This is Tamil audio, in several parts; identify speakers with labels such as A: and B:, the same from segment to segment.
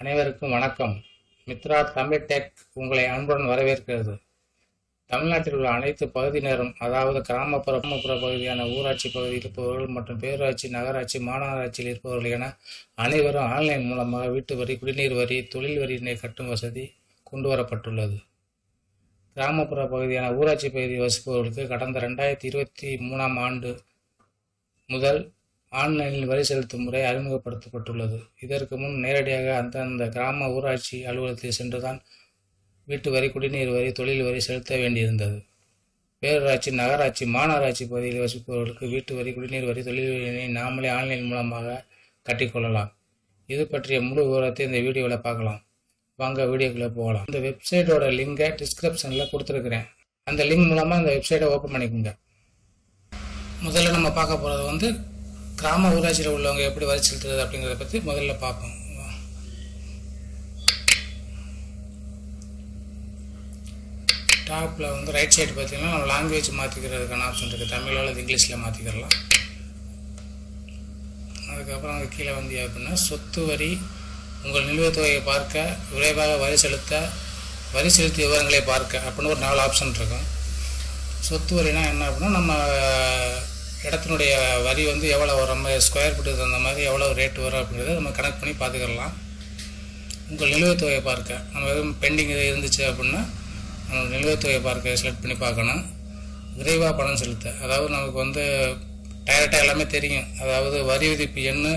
A: அனைவருக்கும் வணக்கம். மித்ரா தமிழ் டெக் உங்களை அன்புடன் வரவேற்கிறது. தமிழ்நாட்டில் உள்ள அனைத்து பகுதியினரும் அதாவது கிராமப்புற கிராமப்புற பகுதியான ஊராட்சி பகுதியில் இருப்பவர்கள் மற்றும் பேரூராட்சி நகராட்சி மாநகராட்சியில் இருப்பவர்கள் என அனைவரும் ஆன்லைன் மூலமாக வீட்டு வரி குடிநீர் வரி தொழில் வரியினை கட்டும் வசதி கொண்டு வரப்பட்டுள்ளது. கிராமப்புற பகுதியான ஊராட்சி பகுதி வசிப்பவர்களுக்கு கடந்த ரெண்டாயிரத்தி இருபத்தி மூணாம் ஆண்டு முதல் ஆன்லைனில் வரி செலுத்தும் முறை அறிமுகப்படுத்தப்பட்டுள்ளது. இதற்கு முன் நேரடியாக அந்தந்த கிராம ஊராட்சி அலுவலகத்தில் சென்றுதான் வீட்டு வரி குடிநீர் வரி தொழில் வரி செலுத்த வேண்டியிருந்தது. பேரூராட்சி நகராட்சி மாநகராட்சி பகுதியில் வசிப்பவர்களுக்கு வீட்டு வரி குடிநீர் வரி தொழில் வரியினை நாமளே ஆன்லைன் மூலமாக கட்டிக்கொள்ளலாம். இது பற்றிய முழு விவரத்தை இந்த வீடியோவில் பார்க்கலாம். வாங்க வீடியோக்குள்ளே போகலாம். இந்த வெப்சைட்டோட லிங்கை டிஸ்கிரிப்ஷனில் கொடுத்துருக்குறேன். அந்த லிங்க் மூலமாக இந்த வெப்சைட்டை ஓப்பன் பண்ணிக்கோங்க. முதல்ல நம்ம பார்க்க போகிறது வந்து கிராம ஊராட்சியில் உள்ளவங்க எப்படி வரி செலுத்துறது அப்படிங்கிறத பற்றி முதல்ல பார்ப்போம். டாப்பில் வந்து ரைட் சைடு பார்த்தீங்கன்னா நம்ம லாங்குவேஜ் மாற்றிக்கிறதுக்கான ஆப்ஷன் இருக்குது தமிழ் அல்லது இங்கிலீஷில் மாற்றிக்கிறலாம் அதுக்கப்புறம் அங்கே கீழே வந்து அப்படின்னா சொத்து வரி உங்கள் நிலுவைத் தொகையை பார்க்க விரைவாக வரி செலுத்த வரி செலுத்திய விவரங்களை பார்க்க அப்படின்னு ஒரு நாலு ஆப்ஷன் இருக்கும். சொத்து வரினா என்ன அப்படின்னா நம்ம இடத்தினுடைய வரி வந்து எவ்வளோ வரும் நம்ம ஸ்கொயர் ஃபீட்டுக்கு தகுந்த மாதிரி எவ்வளோ ரேட் வரும் அப்படிங்கிறத நம்ம கணக்கு பண்ணி பார்த்துக்கலாம். உங்கள் நிலுவைத் தொகையை பார்க்க. நம்ம எதுவும் பெண்டிங் இருந்துச்சு அப்படின்னா நம்ம நிலுவைத் தொகையை பார்க்க செலக்ட் பண்ணி பார்க்கணும். விரைவாக பணம் செலுத்த. அதாவது நமக்கு வந்து டைரெக்டாக எல்லாமே தெரியும். அதாவது வரி விதிப்பு என்ன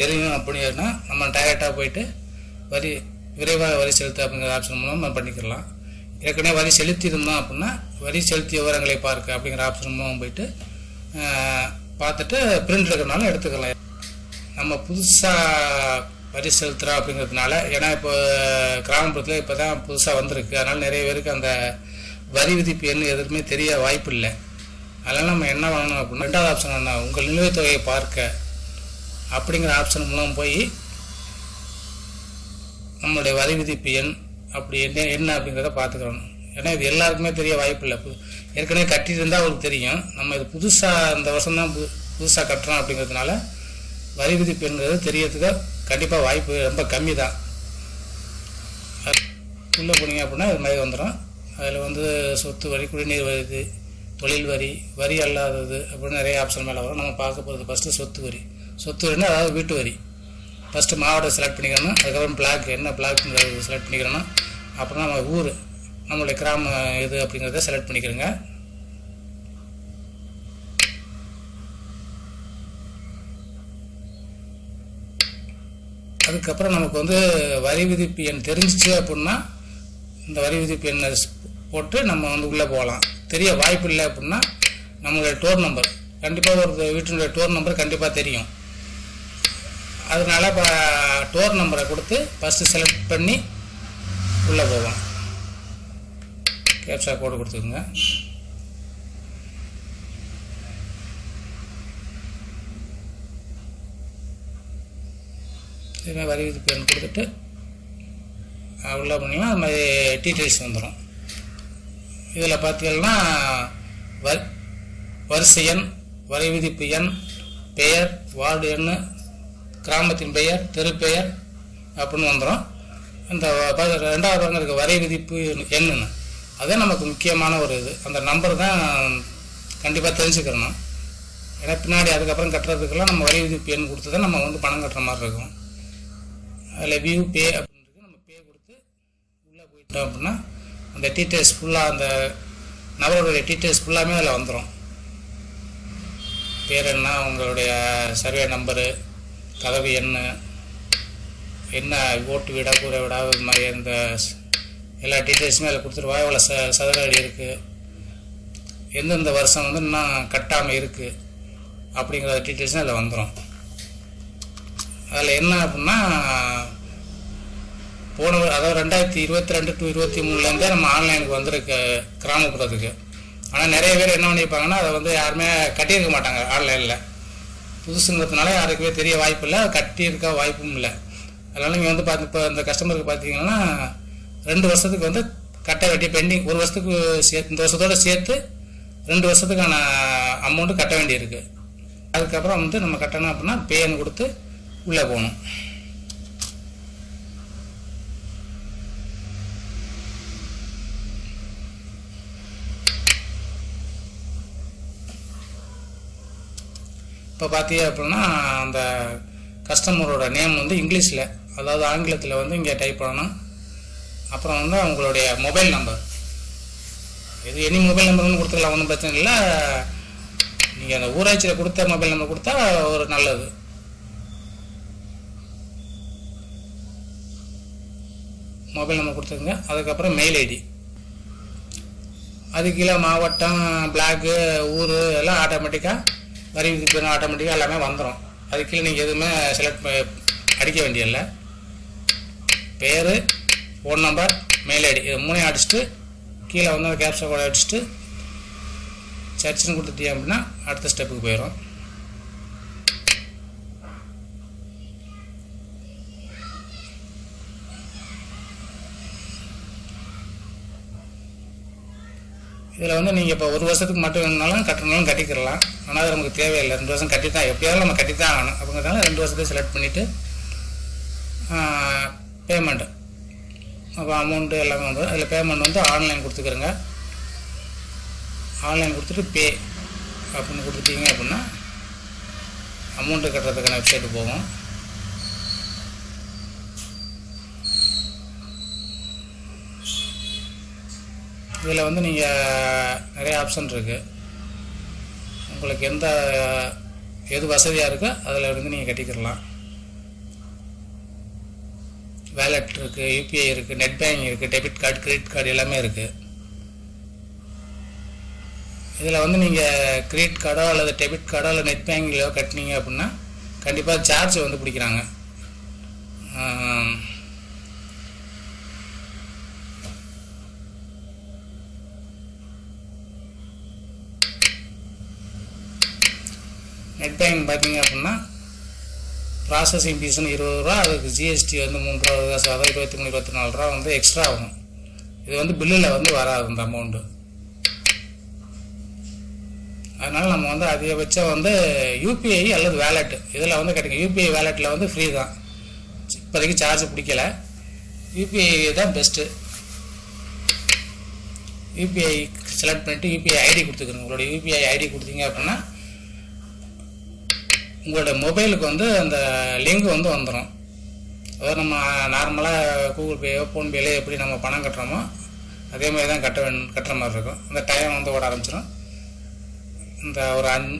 A: தெரியும் அப்படின்னா நம்ம டைரெக்டாக போயிட்டு வரி விரைவாக வரி செலுத்த அப்படிங்கிற ஆப்ஷன் மூலம் நம்ம பண்ணிக்கலாம். ஏற்கனவே வரி செலுத்தியிருந்தோம் அப்படின்னா வரி செலுத்திய விவரங்களை பார்க்க அப்படிங்கிற ஆப்ஷன் மூலம் போயிட்டு பார்த்துட்டு பிரிண்ட் இருக்கிறனால எடுத்துக்கலாம். நம்ம புதுசாக வரி செலுத்துகிறோம் அப்படிங்கிறதுனால ஏன்னா இப்போ கிராமப்புறத்தில் இப்போ தான் புதுசாக வந்திருக்கு. அதனால் நிறைய பேருக்கு அந்த வரி விதிப்பு எண் எதுவுமே தெரிய வாய்ப்பு இல்லை அதனால் நம்ம என்ன பண்ணணும் அப்படின்னா ரெண்டாவது ஆப்ஷன் என்ன? உங்கள் நிலுவைத் தொகையை பார்க்க. அப்படிங்கிற ஆப்ஷன் மூலம் போய் நம்மளுடைய வரி விதிப்பு எண் அப்படி என்ன என்ன அப்படிங்கிறத பார்த்துக்கணும். ஏன்னா இது எல்லாருக்குமே தெரிய வாய்ப்பு இல்லை பு- ஏற்கனவே கட்டியிருந்தால் இருந்தால் அவங்களுக்கு தெரியும். நம்ம இது புதுசாக இந்த வருஷம் தான் புது புதுசாக கட்டுறோம் அப்படிங்கிறதுனால வரி விதிப்புங்கிறது தெரியறதுக்கு கண்டிப்பாக வாய்ப்பு ரொம்ப கம்மி தான் உள்ளே போனீங்க அப்படின்னா இது மாதிரி வந்துடும் அதில் வந்து சொத்து வரி குடிநீர் வரி தொழில் வரி வரி அல்லாதது அப்படின்னு நிறைய ஆப்ஷன் மேலே வரும். நம்ம பார்க்க போகிறது ஃபஸ்ட்டு சொத்து வரி. சொத்து வரினா அதாவது வீட்டு வரி. ஃபஸ்ட்டு மாவட்டம் செலக்ட் பண்ணிக்கிறோன்னா அதுக்கப்புறம் பிளாக் என்ன பிளாக்ங்கிறது செலக்ட் பண்ணிக்கிறோன்னா அப்புறம் நம்ம ஊர். நம்மளுடைய கிராம இது அப்படிங்கிறத செலக்ட் பண்ணிக்கிறோங்க. அதுக்கப்புறம் நமக்கு வந்து வரி விதிப்பு எண் தெரிஞ்சிச்சு அப்படின்னா இந்த வரி விதிப்பு எண்ணை போட்டு நம்ம வந்து உள்ளே போகலாம். தெரிய வாய்ப்பு இல்லை அப்படின்னா நம்மளுடைய டோர் நம்பர் கண்டிப்பாக ஒரு வீட்டினுடைய டோர் நம்பர் கண்டிப்பாக தெரியும். அதனால இப்போ டோர் நம்பரை கொடுத்து ஃபஸ்ட்டு செலக்ட் பண்ணி உள்ளே போவோம் கேப்சா கோடு கொடுத்துக்குங்க. இதுமாதிரி வரி விதிப்பு எண் கொடுத்துட்டு உள்ளே போனீங்கன்னா அது மாதிரி டீட்டெயில்ஸ் வந்துடும். இதில் பார்த்தீங்கன்னா வரி வரிசை எண் வரி விதிப்பு எண் பெயர் வார்டு எண் கிராமத்தின் பெயர் தெரு பெயர் அப்படின்னு வந்துடும். இந்த ரெண்டாவது வந்து இருக்க வரி விதிப்பு எண்ணுன்னு. அதே நமக்கு முக்கியமான ஒரு இது. அந்த நம்பர் தான் கண்டிப்பாக தெரிஞ்சுக்கிறணும் ஏன்னா பின்னாடி அதுக்கப்புறம் கட்டுறதுக்கெல்லாம் நம்ம வரி விதிப்பு எண் கொடுத்து தான் நம்ம வந்து பணம் கட்டுற மாதிரி இருக்கும். அதில் வியூ பே அப்படின்றது நம்ம பே கொடுத்து உள்ளே போயிட்டோம் அப்படின்னா அந்த டீட்டெயில்ஸ் ஃபுல்லாக அந்த நபருடைய டீட்டெயில்ஸ் ஃபுல்லாமே அதில் வந்துடும் பேர் என்ன உங்களுடைய சர்வே நம்பரு கதவு எண் என்ன ஓட்டு வீடா கூரை வீடா இது மாதிரி இந்த எல்லா டீட்டெயில்ஸுமே அதில் கொடுத்துருவா எவ்வளோ ச சதுர அடி இருக்குது எந்தெந்த வருஷம் வந்து இன்னும் கட்டாமல் இருக்குது அப்படிங்கிற டீட்டெயில்ஸும் அதில் வந்துடும் அதில் என்ன அப்படின்னா போன அதாவது ரெண்டாயிரத்தி இருபத்தி ரெண்டு டு இருபத்தி மூணுலேருந்தே நம்ம ஆன்லைனுக்கு வந்திருக்கு கிராமப்புறத்துக்கு. ஆனால் நிறைய பேர் என்ன பண்ணியிருப்பாங்கன்னா அதை வந்து யாருமே கட்டியிருக்க மாட்டாங்க ஆன்லைனில் புதுசுங்கிறதுனால யாருக்குமே தெரிய வாய்ப்பு இல்லை. கட்டியிருக்க வாய்ப்பும் இல்லை. அதனால் நீங்கள் வந்து பார்த்து இப்போ இந்த கஸ்டமருக்கு பார்த்தீங்கன்னா ரெண்டு வருஷத்துக்கு வந்து கட்ட வேண்டிய பெண்டிங் ஒரு வருஷத்துக்கு சேர்த்து இந்த வருஷத்தோடு சேர்த்து ரெண்டு வருஷத்துக்கான அமௌண்ட்டு கட்ட வேண்டியிருக்கு. அதுக்கப்புறம் வந்து நம்ம கட்டணும் அப்படின்னா பேன்னு கொடுத்து உள்ளே போகணும். இப்போ பார்த்தீங்க அப்படின்னா அந்த கஸ்டமரோட நேம் வந்து இங்கிலீஷில் அதாவது ஆங்கிலத்தில் வந்து இங்கே டைப் பண்ணணும். அப்புறம் வந்து உங்களுடைய மொபைல் நம்பர் இது எனி மொபைல் நம்பர்னு கொடுத்துக்கலாம் ஒன்றும் பிரச்சனை இல்லை. நீங்கள் அந்த ஊராட்சியில் கொடுத்த மொபைல் நம்பர் கொடுத்தா ஒரு நல்லது. மொபைல் நம்பர் கொடுத்துருங்க அதுக்கப்புறம் மெயில் ஐடி அது கீழே மாவட்டம் பிளாக்கு ஊர் எல்லாம் ஆட்டோமேட்டிக்காக வரி விதிப்பு ஆட்டோமேட்டிக்காக எல்லாமே வந்துடும் அது கீழே நீங்கள் எதுவுமே செலக்ட் அடிக்க வேண்டியதில்லை. பேர் ஃபோன் நம்பர் மெயில் ஐடி இது மூணையும் அடிச்சுட்டு கீழே வந்து அந்த கேப்சா கூட அடிச்சுட்டு சர்ச்சுன்னு கொடுத்துட்டீங்க அப்படின்னா அடுத்த ஸ்டெப்புக்கு போயிடும் இதில் வந்து நீங்கள் இப்போ ஒரு வருஷத்துக்கு மட்டும் வேணுனாலும் கட்டணும்னாலும் கட்டிக்கிறலாம் ஆனால் அது நமக்கு தேவையில்லை. ரெண்டு வருஷம் கட்டி தான் எப்படியாவது நம்ம கட்டி தான் ஆகணும். அப்படிங்கிறதால ரெண்டு வருஷத்தையும் செலக்ட் பண்ணிவிட்டு பேமெண்ட்டு அப்போ அமௌண்ட்டு எல்லாமே வந்து அதில் பேமெண்ட் வந்து ஆன்லைன் கொடுத்துக்கிறேங்க. ஆன்லைன் கொடுத்துட்டு பே அப்படின்னு கொடுத்துட்டீங்க அப்படின்னா அமௌண்ட்டு கட்டுறதுக்கான வெப்சைட்டு போகும். இதில் வந்து நீங்கள் நிறைய ஆப்ஷன் இருக்குது உங்களுக்கு எந்த எது வசதியாக இருக்கோ அதில் இருந்து நீங்கள் கட்டிக்கிடலாம். வேலட் இருக்குது யூபிஐ இருக்குது நெட் பேங்கிங் இருக்குது டெபிட் கார்டு கிரெடிட் கார்டு எல்லாமே இருக்குது இதில் வந்து நீங்கள் கிரெடிட் கார்டோ அல்லது டெபிட் கார்டோ இல்லை நெட் பேங்கிங்கோ கட்டினீங்க அப்படின்னா கண்டிப்பாக சார்ஜ் வந்து பிடிக்கிறாங்க. நெட் பேங்கிங் பார்த்தீங்க அப்படின்னா ப்ராசஸிங் ஃபீஸ்னு இருபது ரூபா அதுக்கு ஜிஎஸ்டி வந்து மூணு ரூபா வருதா அதாவது இருபத்தி மூணு இருபத்தி நாலு ரூபா வந்து எக்ஸ்ட்ரா ஆகும். இது வந்து பில்லில் வந்து வராது இந்த அமௌண்ட்டு அதனால் நம்ம வந்து அதிகபட்சம் வந்து யூபிஐ அல்லது வேலெட்டு இதில் வந்து கிடைக்கும் யூபிஐ வேலெட்டில் வந்து ஃப்ரீ தான். இப்போதைக்கு சார்ஜ் பிடிக்கல. யூபிஐ தான் பெஸ்ட்டு யூபிஐ செலக்ட் பண்ணிட்டு யூபிஐ ஐடி கொடுத்துக்கணும். உங்களோட யூபிஐ ஐடி கொடுத்தீங்க அப்படின்னா உங்களோட மொபைலுக்கு வந்து அந்த லிங்க் வந்து வந்துடும் அதாவது நம்ம நார்மலாக கூகுள் பேயோ ஃபோன்பேலையோ எப்படி நம்ம பணம் கட்டுறோமோ அதே மாதிரி தான் கட்ட வேணும் கட்டுற மாதிரி இருக்கும். அந்த டைம் வந்து ஓட ஆரம்பிச்சிடும் இந்த ஒரு அஞ்சு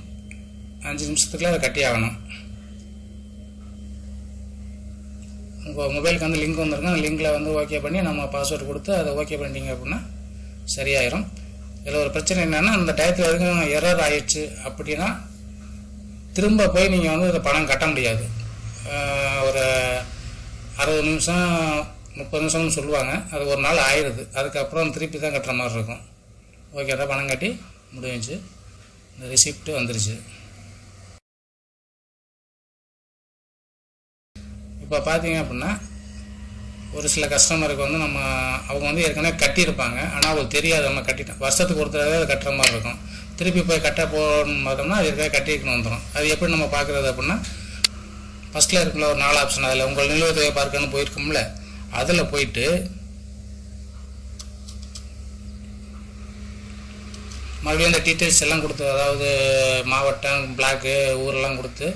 A: அஞ்சு நிமிஷத்துக்குள்ள அதை கட்டி ஆகணும். உங்கள் மொபைலுக்கு வந்து லிங்க் வந்துருக்கும் அந்த லிங்கில் வந்து ஓகே பண்ணி நம்ம பாஸ்வேர்டு கொடுத்து அதை ஓகே பண்ணிட்டீங்க அப்படின்னா சரியாயிரும். இதில் ஒரு பிரச்சனை என்னென்னா அந்த டயத்தில் வரைக்கும் எரர் ஆயிடுச்சு அப்படின்னா திரும்ப போய் நீங்கள் வந்து இந்த பணம் கட்ட முடியாது. ஒரு அறுபது நிமிஷம் முப்பது நிமிஷம்னு சொல்லுவாங்க. அது ஒரு நாள் ஆயிடுது அதுக்கப்புறம் திருப்பி தான் கட்டுற மாதிரி இருக்கும். ஓகே தான் பணம் கட்டி முடிஞ்சிச்சு. இந்த ரிசிப்ட்டு வந்துருச்சு. இப்போ பார்த்தீங்க அப்படின்னா ஒரு சில கஸ்டமருக்கு வந்து நம்ம அவங்க வந்து ஏற்கனவே கட்டியிருப்பாங்க. ஆனால் அவங்களுக்கு தெரியாது. நம்ம கட்டிட்டோம். வருஷத்துக்கு ஒரு தடவை அதை கட்டுற மாதிரி இருக்கும். திருப்பி போய் கட்ட போகணும்னு பார்த்தோம்னா அது இருக்க கட்டிக்கணும் வந்துடும் அது எப்படி நம்ம பார்க்குறது அப்படின்னா ஃபஸ்ட்டில் இருக்குல்ல ஒரு நாலு ஆப்ஷன் அதில் உங்கள் நிலுவைத் தொகை பார்க்கணும்னு போயிருக்கோம்ல அதில் போயிட்டு மறுபடியும் அந்த டீட்டெயில்ஸ் எல்லாம் கொடுத்து அதாவது மாவட்டம் பிளாக்கு ஊரெல்லாம் கொடுத்து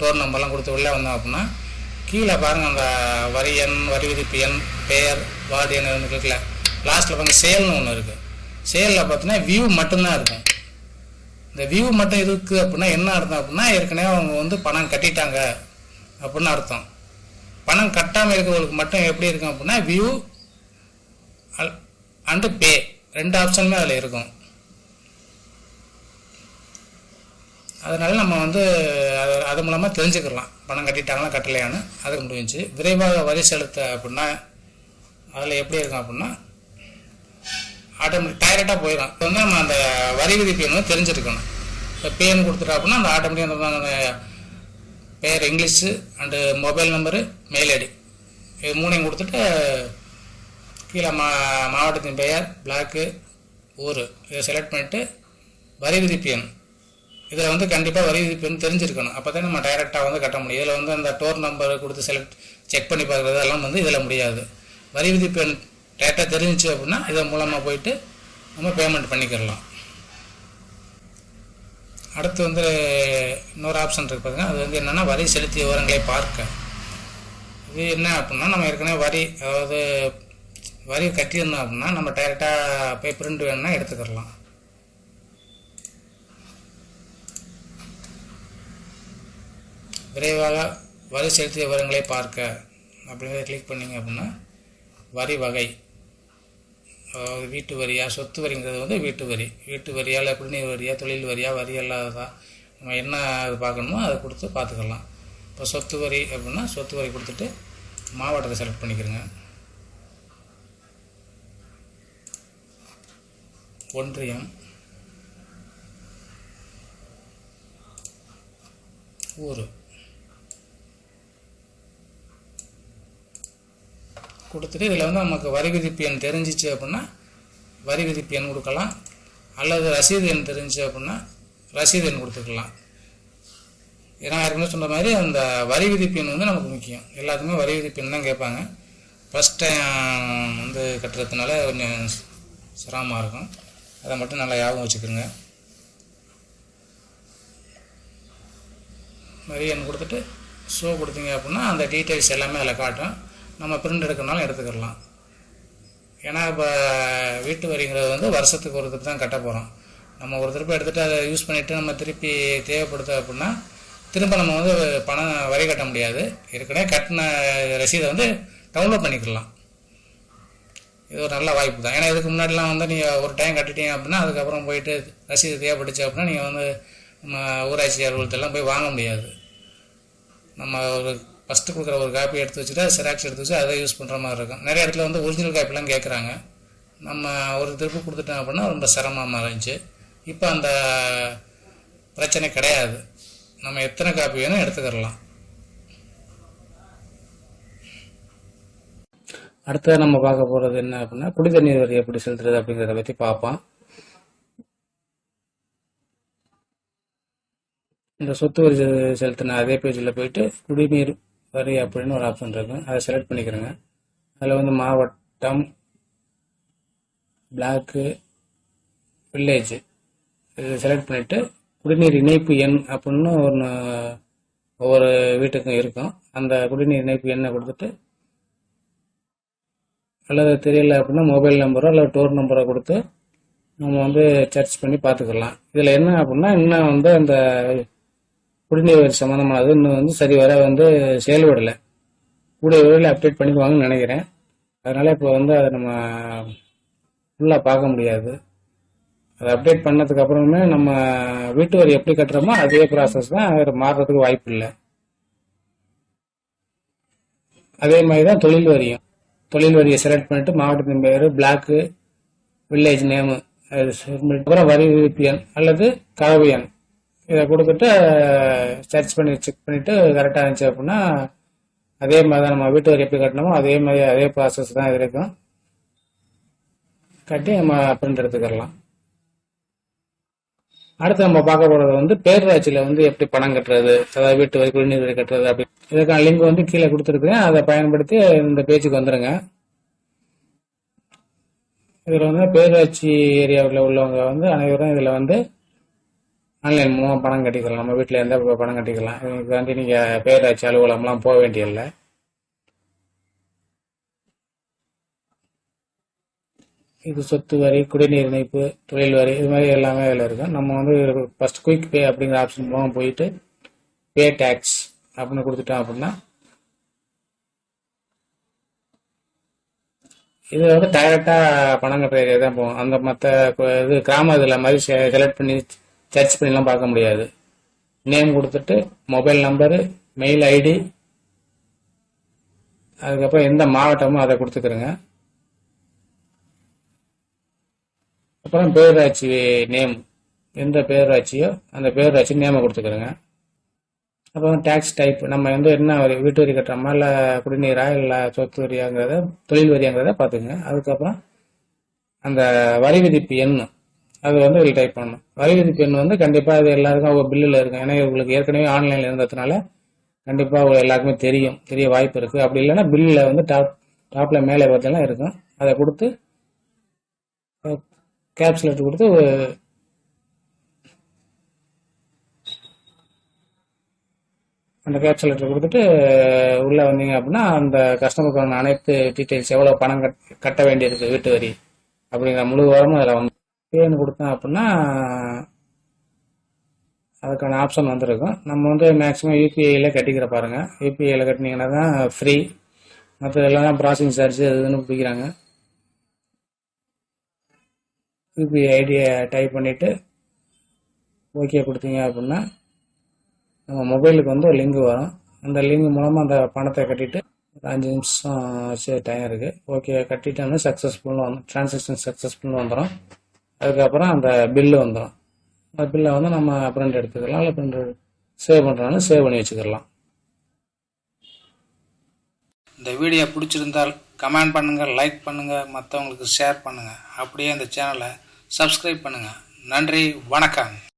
A: டோர் நம்பர்லாம் கொடுத்து உள்ளே வந்தோம் அப்படின்னா கீழே பாருங்கள் அந்த வரி எண் வரி விதிப்பு எண் பெயர் வார்டு எண் ஒன்று இருக்குல்ல லாஸ்ட்டில் பாருங்கள் சேல்னு ஒன்று இருக்குது சேலில் பார்த்தீங்கன்னா வியூ மட்டும்தான் இருக்கும். இந்த வியூ மட்டும் இருக்குது அப்படின்னா என்ன அர்த்தம் அப்படின்னா ஏற்கனவே அவங்க வந்து பணம் கட்டிட்டாங்க அப்படின்னு அர்த்தம். பணம் கட்டாமல் இருக்கிறவங்களுக்கு மட்டும் எப்படி இருக்கும் அப்படின்னா வியூ அண்டு பே ரெண்டு ஆப்ஷனுமே அதில் இருக்கும். அதனால நம்ம வந்து அது அது மூலமாக தெரிஞ்சுக்கலாம். பணம் கட்டிட்டாங்களா கட்டலையான்னு. அதுக்கு முடிஞ்சு. விரைவாக வரி செலுத்த அப்படின்னா அதில் எப்படி இருக்கும் அப்படின்னா ஆட்டோமேட்டிக் டைரெக்டாக போயிடும் இப்போ வந்து நம்ம அந்த வரி விதிப்பு வந்து தெரிஞ்சிருக்கணும். இப்போ பேன் கொடுத்துட்டா அப்படின்னா அந்த ஆட்டோமேட்டிக் அந்த பேர் English and mobile number mail ID இது மூணையும் கொடுத்துட்டு கீழே மா மாவட்டத்தின் பெயர் பிளாக்கு ஊர். இதை செலக்ட் பண்ணிவிட்டு வரி விதிப்பு எண். இதில் வந்து கண்டிப்பாக வரி விதிப்பு எண் தெரிஞ்சிருக்கணும். அப்போ தான் நம்ம டைரெக்டாக வந்து கட்ட முடியும். இதில் வந்து அந்த டோர் நம்பர் கொடுத்து செலக்ட் செக் பண்ணி பார்க்குறது எல்லாம் வந்து இதில் முடியாது. வரி விதிப்பு எண் டேரெக்டாக தெரிஞ்சிச்சு அப்படின்னா இதன் மூலமாக போயிட்டு நம்ம பேமெண்ட் பண்ணிக்கிறலாம். அடுத்து வந்து இன்னொரு ஆப்ஷன் இருக்குது பாருங்க அது வந்து என்னென்னா வரி செலுத்திய விவரங்களை பார்க்க. இது என்ன அப்படின்னா நம்ம ஏற்கனவே வரி அதாவது வரி கட்டியிருந்தோம் அப்படின்னா நம்ம டைரெக்டாக போய் பிரிண்ட் வேணும்னா எடுத்துக்கிடலாம் விரைவாக வரி செலுத்திய விவரங்களை பார்க்க. அப்படிங்கிறத கிளிக் பண்ணிங்க அப்படின்னா வரி வகை. அதாவது வீட்டு வரியா சொத்து வரிங்கிறது வந்து வீட்டு வரி. வீட்டு வரியா இல்லை குடிநீர் வரியா தொழில் வரியா வரி அல்லாததா நம்ம என்ன அது பார்க்கணுமோ அதை கொடுத்து பார்த்துக்கலாம். இப்போ சொத்து வரி அப்படின்னா சொத்து வரி கொடுத்துட்டு மாவட்டத்தை செலக்ட் பண்ணிக்கிறேங்க. ஒன்றியம். ஊர். கொடுத்துட்டு இதில் வந்து நமக்கு வரி விதிப்பு எண் தெரிஞ்சிச்சு அப்படின்னா வரி விதிப்பு எண் கொடுக்கலாம். அல்லது ரசீது எண் தெரிஞ்சிச்சு அப்படின்னா ரசீது எண் கொடுத்துக்கலாம். ஏன்னா ஏற்கனவே சொன்ன மாதிரி அந்த வரி விதிப்பு எண் வந்து நமக்கு முக்கியம். எல்லாத்துக்குமே வரி விதிப்பு எண் தான் கேட்பாங்க. ஃபஸ்ட் டைம் வந்து கட்டுறதுனால கொஞ்சம் சிரமமாக இருக்கும். அதை மட்டும் நல்லா ஞாபகம் வச்சுக்கிறோங்க வரி எண் கொடுத்துட்டு ஷோ கொடுத்தீங்க அப்படின்னா அந்த டீட்டெயில்ஸ் எல்லாமே அதில் காட்டும். நம்ம பிரிண்ட் எடுக்கிறனாலும் எடுத்துக்கிடலாம். ஏன்னா இப்போ வீட்டு வரிங்கிறது வந்து வருஷத்துக்கு ஒரு திருப்பி தான் கட்ட போகிறோம் நம்ம ஒரு திருப்பி எடுத்துகிட்டு அதை யூஸ் பண்ணிவிட்டு நம்ம திருப்பி தேவைப்படுது அப்படின்னா திரும்ப நம்ம வந்து பணம் வரி கட்ட முடியாது. ஏற்கனவே கட்டின ரசீதை வந்து டவுன்லோட் பண்ணிக்கலாம் இது ஒரு நல்ல வாய்ப்பு தான். ஏன்னா இதுக்கு முன்னாடிலாம் வந்து நீங்கள் ஒரு டைம் கட்டிட்டீங்க அப்படின்னா அதுக்கப்புறம் போயிட்டு ரசீது தேவைப்பட்டுச்சு அப்படின்னா நீங்கள் வந்து நம்ம ஊராட்சி அலுவலகத்தெல்லாம் போய் வாங்க முடியாது. நம்ம ஒரு ஃபஸ்ட்டு கொடுக்குற ஒரு காப்பி எடுத்து வச்சுட்டு செராக்ஸ் எடுத்து வச்சு அதை யூஸ் பண்ணுற மாதிரி இருக்கும். நிறைய இடத்துல வந்து ஒரிஜினல் காப்பிலாம் கேட்குறாங்க நம்ம ஒரு திருப்பி கொடுத்துட்டோம் அப்படின்னா ரொம்ப சிரமமாக இருந்துச்சு. இப்போ அந்த பிரச்சனை கிடையாது. நம்ம எத்தனை காப்பி வேணும் எடுத்துக்கிடலாம் அடுத்தது நம்ம பார்க்க போகிறது என்ன அப்படின்னா குடி தண்ணீர் வரி எப்படி செலுத்துறது அப்படிங்கிறத பற்றி பார்ப்போம். இந்த சொத்து வரி செ- செலுத்தின அதே பேஜில் போயிட்டு குடிநீர் வரி அப்படின்னு ஒரு ஆப்ஷன் இருக்கும் அதை செலக்ட் பண்ணிக்கிறேங்க. அதில் வந்து மாவட்டம் பிளாக்கு வில்லேஜ் இது செலக்ட் பண்ணிவிட்டு குடிநீர் இணைப்பு எண் அப்படின்னு ஒன்று ஒவ்வொரு வீட்டுக்கும் இருக்கும். அந்த குடிநீர் இணைப்பு எண்ணை கொடுத்துட்டு அல்லது தெரியல அப்படின்னா மொபைல் நம்பரோ அல்லது டோர் நம்பரோ கொடுத்து நம்ம வந்து சர்ச் பண்ணி பார்த்துக்கலாம். இதில் என்ன அப்படின்னா இன்னும் வந்து அந்த குடிநீர் வரி சம்மந்தமானது இன்னும் வந்து சரி வர வந்து செயல்படலை. கூடிய விரைவில் அப்டேட் பண்ணிக்குவாங்கன்னு நினைக்கிறேன். அதனால இப்போ வந்து அதை நம்ம ஃபுல்லாக பார்க்க முடியாது. அதை அப்டேட் பண்ணதுக்கு அப்புறமே நம்ம வீட்டு வரி எப்படி கட்டுறோமோ அதே ப்ராசஸ் தான் அது மாறுறதுக்கு வாய்ப்பு இல்லை. அதே மாதிரி தான் தொழில் வரியும். தொழில் வரியை செலக்ட் பண்ணிட்டு மாவட்டத்தின் பேர் பிளாக்கு வில்லேஜ் நேமு அப்புறம் வரி விதிப்பு எண் அல்லது கலவை எண். இதை கொடுத்துட்டு சர்ச் பண்ணி செக் பண்ணிட்டு கரெக்டாக இருந்துச்சு அப்படின்னா அதே மாதிரி தான் நம்ம வீட்டு வரி எப்படி கட்டணுமோ அதே மாதிரி அதே ப்ராசஸ் தான் இது இருக்கும் கட்டி நம்ம பிரிண்ட் எடுத்துக்கலாம். அடுத்து நம்ம பார்க்க போறது வந்து பேரூராட்சியில வந்து எப்படி பணம் கட்டுறது அதாவது வீட்டு வரி குடிநீர் வரி கட்டுறது அப்படி. இதுக்கான லிங்க் வந்து கீழே கொடுத்துருக்கேன் அதை பயன்படுத்தி இந்த பேஜுக்கு வந்துருங்க. இதில் வந்து பேரூராட்சி ஏரியாவில் உள்ளவங்க வந்து அனைவரும் இதில் வந்து ஆன்லைன் மூலமாக பணம் கட்டிக்கலாம். நம்ம வீட்டில் எந்த பணம் கட்டிக்கலாம். இதுக்கு வந்து நீங்கள் பேராட்சி அலுவலகம்லாம் போக வேண்டியதில்லை. இது சொத்து வரி குடிநீர் இணைப்பு தொழில் வரி இது மாதிரி எல்லாமே இதில் இருக்கும் நம்ம வந்து ஃபர்ஸ்ட் குயிக் பே அப்படிங்கிற ஆப்ஷன் மூலம் போயிட்டு பே டேக்ஸ் அப்படின்னு கொடுத்துட்டோம் அப்படின்னா இது வந்து டைரக்டாக பணம் கட்டுற ஏரியா தான் போகும். அந்த மற்ற இது கிராம இதில் மாதிரி செலக்ட் பண்ணி சர்ச் பண்ணிலாம் பார்க்க முடியாது. நேம் கொடுத்துட்டு மொபைல் நம்பரு மெயில் ஐடி அதுக்கப்புறம் எந்த மாவட்டமோ அதை கொடுத்துக்கிறேங்க அப்புறம் பேரூராட்சி நேம் எந்த பேரூராட்சியோ அந்த பேரூராட்சி நேமை கொடுத்துக்கிறேங்க அப்புறம் டேக்ஸ் டைப் நம்ம வந்து என்ன வரி வீட்டு வரி கட்டுறோமா இல்லை குடிநீரா இல்லை சொத்து வரியாங்கிறத தொழில் வரியாங்கிறத பார்த்துக்குங்க. அதுக்கப்புறம் அந்த வரி விதிப்பு எண். அது வந்து இதில் டைப் பண்ணணும். வரி பெண் வந்து கண்டிப்பாக இது எல்லாருக்கும் ஒரு பில்லில் இருக்கும். ஏன்னா உங்களுக்கு ஏற்கனவே ஆன்லைனில் இருந்ததுனால கண்டிப்பாக எல்லாருக்குமே தெரியும். தெரிய வாய்ப்பு இருக்குது அப்படி இல்லைன்னா பில்லில் வந்து டாப் டாப்பில் மேலே பார்த்தெல்லாம் இருக்கும். அதை கொடுத்து கேப்சுலேட் கொடுத்து அந்த கேப்சல் லெட்டர் கொடுத்துட்டு உள்ளே வந்தீங்க அப்படின்னா அந்த கஸ்டமருக்கான அனைத்து டீட்டெயில்ஸ் எவ்வளோ பணம் கட் கட்ட வேண்டியிருக்கு வீட்டு வரி அப்படிங்கிற முழு வாரமும் அதில் வந்து பேன்னு கொடுத்தோம் அப்படின்னா அதுக்கான ஆப்ஷன் வந்திருக்கும். நம்ம வந்து மேக்ஸிமம் யூபிஐயில் கட்டிக்கிற பாருங்கள் யூபிஐயில் கட்டினீங்கன்னா தான் ஃப்ரீ மற்ற எல்லாம் ப்ராசஸிங் சார்ஜ் அது இதுன்னு பிடிக்கிறாங்க. யூபிஐ ஐடியை டைப் பண்ணிவிட்டு ஓகே கொடுத்தீங்க அப்படின்னா நம்ம மொபைலுக்கு வந்து ஒரு லிங்க் வரும். அந்த லிங்க் மூலமாக அந்த பணத்தை கட்டிட்டு ஒரு அஞ்சு நிமிஷம் வச்சு டைம் இருக்குது ஓகே கட்டிட்டோன்னா சக்ஸஸ்ஃபுல்னு வந்து ட்ரான்சாக்ஷன் சக்ஸஸ்ஃபுல்னு வந்துடும் அதுக்கப்புறம் அந்த பில்லு வந்துடும் அந்த பில்லை வந்து நம்ம பிரிண்ட் எடுத்துக்கலாம் இல்லை பிரிண்ட் சேவ் பண்ணுறோன்னு சேவ் பண்ணி வச்சுக்கலாம். இந்த வீடியோ பிடிச்சிருந்தால் கமெண்ட் பண்ணுங்கள் லைக் பண்ணுங்கள் மற்றவங்களுக்கு ஷேர் பண்ணுங்கள் அப்படியே இந்த சேனலை சப்ஸ்கிரைப் பண்ணுங்கள் நன்றி வணக்கம்.